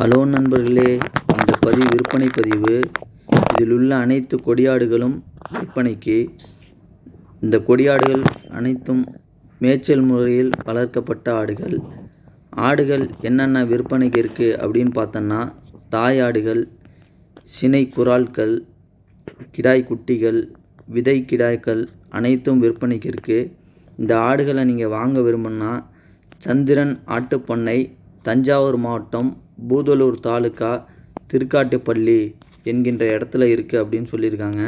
Hello நண்பர்களே இந்த பதிவு விற்பனை பதிவு. இதில் உள்ள அனைத்து கொடியாடுகளும் விற்பனைக்கு இந்த கொடியாடுகள் அனைத்தும் மேய்ச்சல் முறையில் வளர்க்கப்பட்ட ஆடுகள். ஆடுகள் என்னென்ன விற்பனைக்கு இருக்குது அப்படின்னு பார்த்தோன்னா தாய் ஆடுகள் சினை குரால்கள் கிடாய் குட்டிகள் விதை கிடாய்கள் அனைத்தும் விற்பனைக்கு இருக்குது இந்த ஆடுகளை நீங்கள் வாங்க விரும்புனா சந்திரன் ஆட்டுப்பண்ணை தஞ்சாவூர் மாவட்டம் பூதலூர் தாலுக்கா திருக்காட்டுப்பள்ளி என்கின்ற இடத்துல இருக்குது அப்படின்னு சொல்லியிருக்காங்க.